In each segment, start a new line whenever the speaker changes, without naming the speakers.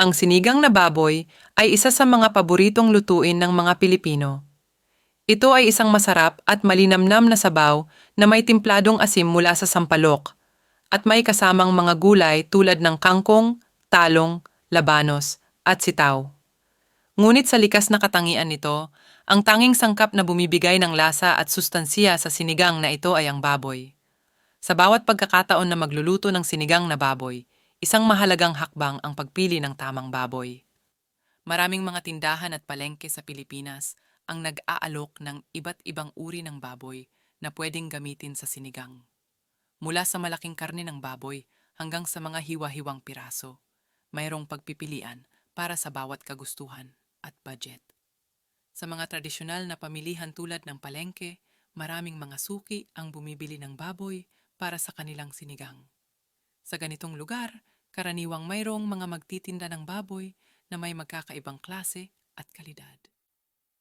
Ang sinigang na baboy ay isa sa mga paboritong lutuin ng mga Pilipino. Ito ay isang masarap at malinamnam na sabaw na may timpladong asim mula sa sampalok at may kasamang mga gulay tulad ng kangkong, talong, labanos at sitaw. Ngunit sa likas na katangian nito, ang tanging sangkap na bumibigay ng lasa at sustansiya sa sinigang na ito ay ang baboy. Sa bawat pagkakataon na magluluto ng sinigang na baboy, isang mahalagang hakbang ang pagpili ng tamang baboy. Maraming mga tindahan at palengke sa Pilipinas ang nag-aalok ng iba't ibang uri ng baboy na pwedeng gamitin sa sinigang. Mula sa malaking karne ng baboy hanggang sa mga hiwa-hiwang piraso, mayroong pagpipilian para sa bawat kagustuhan at budget. Sa mga tradisyonal na pamilihan tulad ng palengke, maraming mga suki ang bumibili ng baboy para sa kanilang sinigang. Sa ganitong lugar, karaniwang mayroong mga magtitinda ng baboy na may magkakaibang klase at kalidad.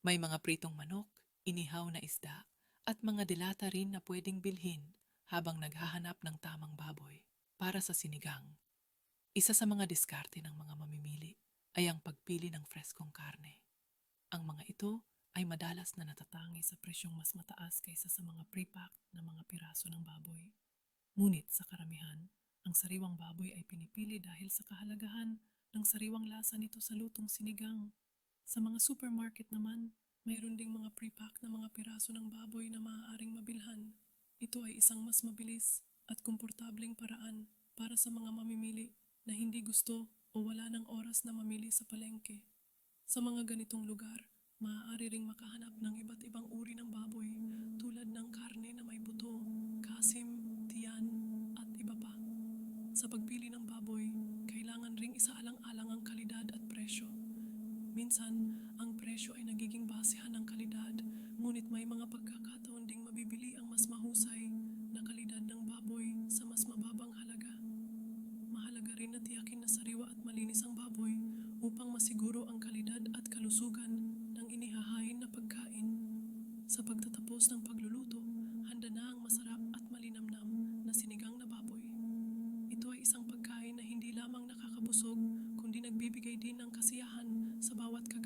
May mga pritong manok, inihaw na isda, at mga dilata rin na pwedeng bilhin habang naghahanap ng tamang baboy para sa sinigang. Isa sa mga diskarte ng mga mamimili ay ang pagpili ng freskong karne. Ang mga ito ay madalas na natatangi sa presyong mas mataas kaysa sa mga pre-pack na mga piraso ng baboy. Ngunit sa karamihan, ang sariwang baboy ay pinipili dahil sa kahalagahan ng sariwang lasa nito sa lutong sinigang. Sa mga supermarket naman, mayroon ding mga pre-pack na mga piraso ng baboy na maaaring mabilhan. Ito ay isang mas mabilis at komportableng paraan para sa mga mamimili na hindi gusto o wala ng oras na mamili sa palengke. Sa mga ganitong lugar, maaari ring makahanap ng iba't ibang uri ng baboy tulad ng karne na may buto, kasim, tiyan, at iba pa. Sa pagpili ng baboy, kailangan ring isaalang-alang ang kalidad at presyo. Minsan, ang presyo ay nagiging basehan ng kalidad, ngunit may mga pagkakataon ding mabibili ang mas mahusay na kalidad ng baboy sa mas mababang halaga. Mahalaga rin na tiyakin na sariwa at malinis ang baboy upang masiguro ang kalidad at kalusugan ng inihahain na pagkain. Sa pagtatapos ng pagluluto, handa na ang masarap nagbibigay din ng kasiyahan sa bawat kagawaan.